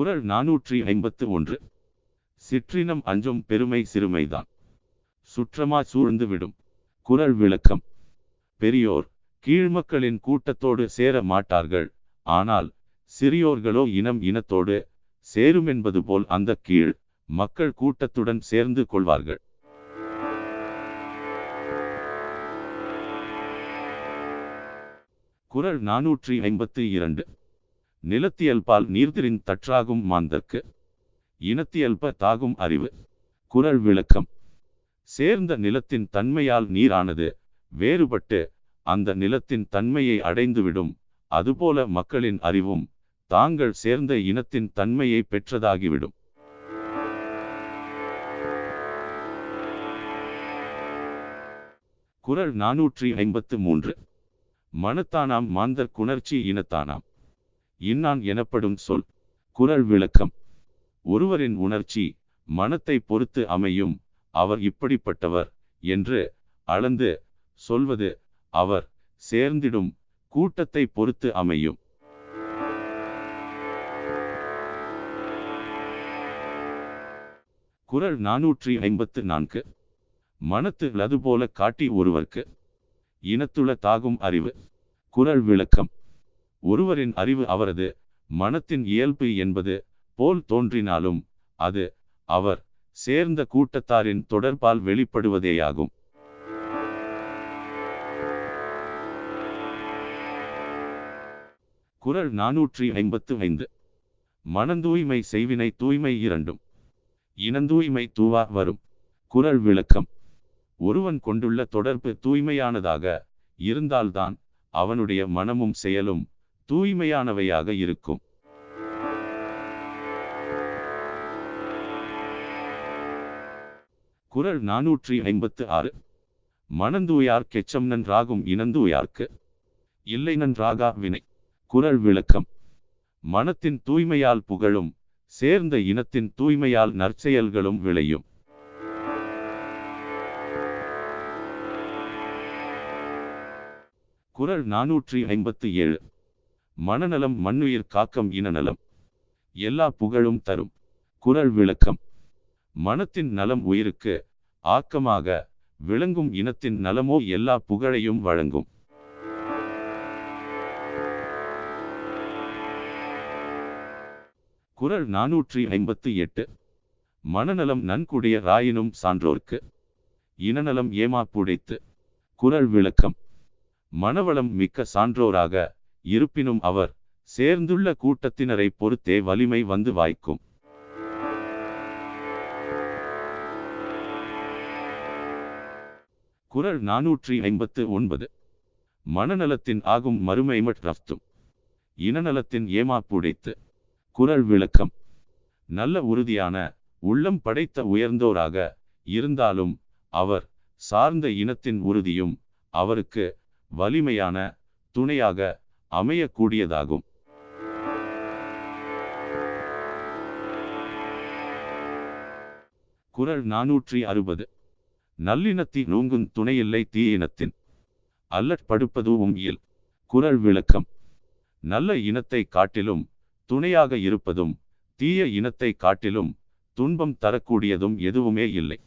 குரல் நாநூற்றி ஐம்பத்து ஒன்று. சிற்றினம் அஞ்சும் பெருமை சிறுமைதான். சுற்றமா சூழ்ந்து விடும் குரல் விளக்கம். பெரியோர் கீழ்மக்களின் கூட்டத்தோடு சேர மாட்டார்கள். ஆனால் சிறியோர்களோ இனம் இனத்தோடு சேருமென்பது போல் அந்த கீழ் மக்கள் கூட்டத்துடன் சேர்ந்து கொள்வார்கள். குரல் நாநூற்றி ஐம்பத்தி இரண்டு. நிலத்தியல்பால் நீர்திரின் தற்றாகும் மாந்தர்க்கு இனத்தியல்ப தாகும் அறிவு குரல் விளக்கம். சேர்ந்த நிலத்தின் தன்மையால் நீரானது வேறுபட்டு அந்த நிலத்தின் தன்மையை அடைந்துவிடும். அதுபோல மக்களின் அறிவும் தாங்கள் சேர்ந்த இனத்தின் தன்மையை பெற்றதாகிவிடும். குரல் நாநூற்றி ஐம்பத்து மூன்று. மனத்தானாம் மாந்தர் குணர்ச்சி இனத்தானாம். இன்னான் எனப்படும் சொல். குரல் விளக்கம். ஒருவரின் உணர்ச்சி மனத்தை பொறுத்து அமையும் அவர் இப்படிப்பட்டவர் என்று அளந்து சொல்வது அவர் சேர்ந்திடும் கூட்டத்தை பொறுத்து அமையும். குரல் நாநூற்றி ஐம்பத்து நான்கு. மனத்து லது போல காட்டி ஒருவர்க்கு இனத்துள தாகும் அறிவு. குரல் விளக்கம். ஒருவரின் அறிவு அவரது மனத்தின் இயல்பு என்பது போல் தோன்றினாலும் அது அவர் சேர்ந்த கூட்டத்தாரின் தொடர்பால் வெளிப்படுவதேயாகும். குறள் நாநூற்றி ஐம்பத்து ஐந்து. மனந்தூய்மை செய்வினை தூய்மை இரண்டும். இனந்தூய்மை தூவா வரும். குரல் விளக்கம். ஒருவன் கொண்டுள்ள தொடர்பு தூய்மையானதாக இருந்தால்தான் அவனுடைய மனமும் செயலும் தூய்மையானவையாக இருக்கும். குரல் நானூற்றி ஐம்பத்து ஆறு மனந்தூயார் கெச்சம் நன்றாகும் இனந்தூயார்க்கு. இல்லை நன்றாகா வினை. குரல் விளக்கம். மனத்தின் தூய்மையால் புகழும் சேர்ந்த இனத்தின் தூய்மையால் நற்செயல்களும் விளையும். குரல் நானூற்றி ஐம்பத்து ஏழு மனநலம் மண்ணுயிர் காக்கம் இனநலம். எல்லா புகழும் தரும். குரல் விளக்கம். மனத்தின் நலம் உயிருக்கு ஆக்கமாக விளங்கும் இனத்தின் நலமோ எல்லா புகழையும் வழங்கும். குரல் நாநூற்றி ஐம்பத்து எட்டு. மனநலம் நன்குடைய ராயினும் சான்றோர்க்கு. இனநலம் ஏமாப்புடைத்து. குரல் விளக்கம். மனவளம் மிக்க சான்றோராக இருப்பினும் அவர் சேர்ந்துள்ள கூட்டத்தினரை பொறுத்தே வலிமை வந்து வாய்க்கும். குரல் நாநூற்றி ஐம்பத்து ஒன்பது. மனநலத்தின் ஆகும் மறுமை ரஃப்தும். இனநலத்தின் ஏமாப்புடைத்து குரல் விளக்கம். நல்ல உறுதியான உள்ளம் படைத்த உயர்ந்தோராக இருந்தாலும் அவர் சார்ந்த இனத்தின் உறுதியும் அவருக்கு வலிமையான துணையாக அமையக்கூடியதாகும். குறள் நாநூற்றி அறுபது நல்லினத்தி நூங்குந் துணையில்லை தீயினத்தின். அல்லற் படுப்பதுவும் இயல் குறள் விளக்கம். நல்ல இனத்தை காட்டிலும் துணையாக இருப்பதும் தீய இனத்தை காட்டிலும் துன்பம் தரக்கூடியதும் எதுவுமே இல்லை.